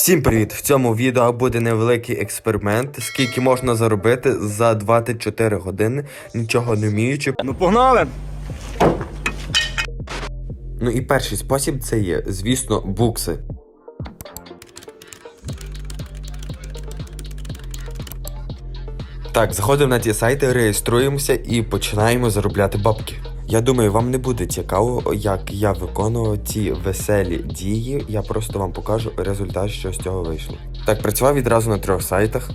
Всім привіт! В цьому відео буде невеликий експеримент, скільки можна заробити за 24 години, нічого не вміючи. Ну погнали! Ну і перший спосіб це є, звісно, букси. Так, заходимо на ті сайти, реєструємося і починаємо заробляти бабки. Я думаю, вам не буде цікаво, як я виконував ці веселі дії. Я просто вам покажу результат, що з цього вийшло. Так, працював відразу на трьох сайтах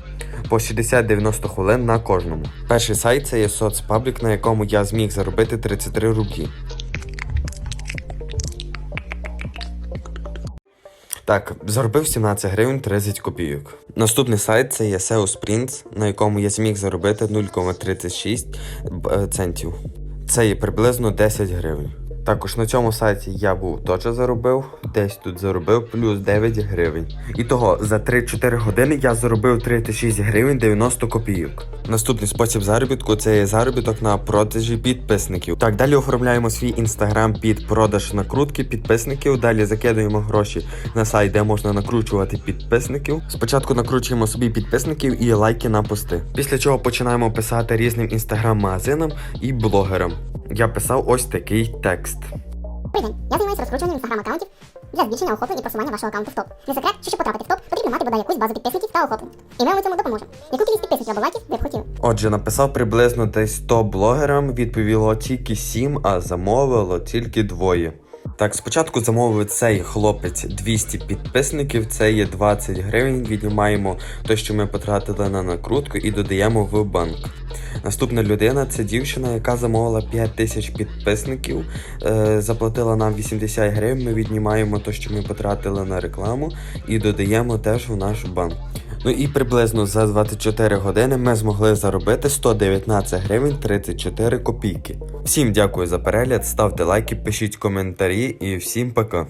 по 60-90 хвилин на кожному. Перший сайт це є соцпаблік, на якому я зміг заробити 33 рублі. Так, заробив 17 гривень 30 копійок. Наступний сайт це є SEO Sprints, на якому я зміг заробити 0,36 е, центів. Це є приблизно 10 гривень. Також на цьому сайті я був теж заробив, десь тут заробив плюс 9 гривень. І того за 3-4 години я заробив 36 гривень 90 копійок. Наступний спосіб заробітку це є заробіток на продажі підписників. Так, далі оформляємо свій інстаграм під продаж накрутки підписників. Далі закидуємо гроші на сайт, де можна накручувати підписників. Спочатку накручуємо собі підписників і лайки на пости. Після чого починаємо писати різним інстаграм-магазинам і блогерам. Я писав ось такий текст. Привіт. Я займаюся розкручуванням інстаграм-аккаунтів для збільшення охоплень і просування вашого аккаунту в топ. Не секрет, що щоб потрапити в топ, потрібно мати бодай якусь базу підписників та охоплень. І ми вам у цьому допоможемо. Яку кількість підписників або лайків ви б хотіли? Отже, написав приблизно десь 100 блогерам, відповіло тільки 7, а замовило тільки двоє. Так, спочатку замовив цей хлопець 200 підписників, це є 20 гривень. Віднімаємо те, що ми потратили на накрутку, і додаємо в банк. Наступна людина це дівчина, яка замовила 5 тисяч підписників, е, заплатила нам 80 гривень. Ми віднімаємо те, що ми потратили на рекламу, і додаємо теж в наш банк. Ну і приблизно за 24 години ми змогли заробити 119 гривень 34 копійки. Всім дякую за перегляд, ставте лайки, пишіть коментарі і всім пока.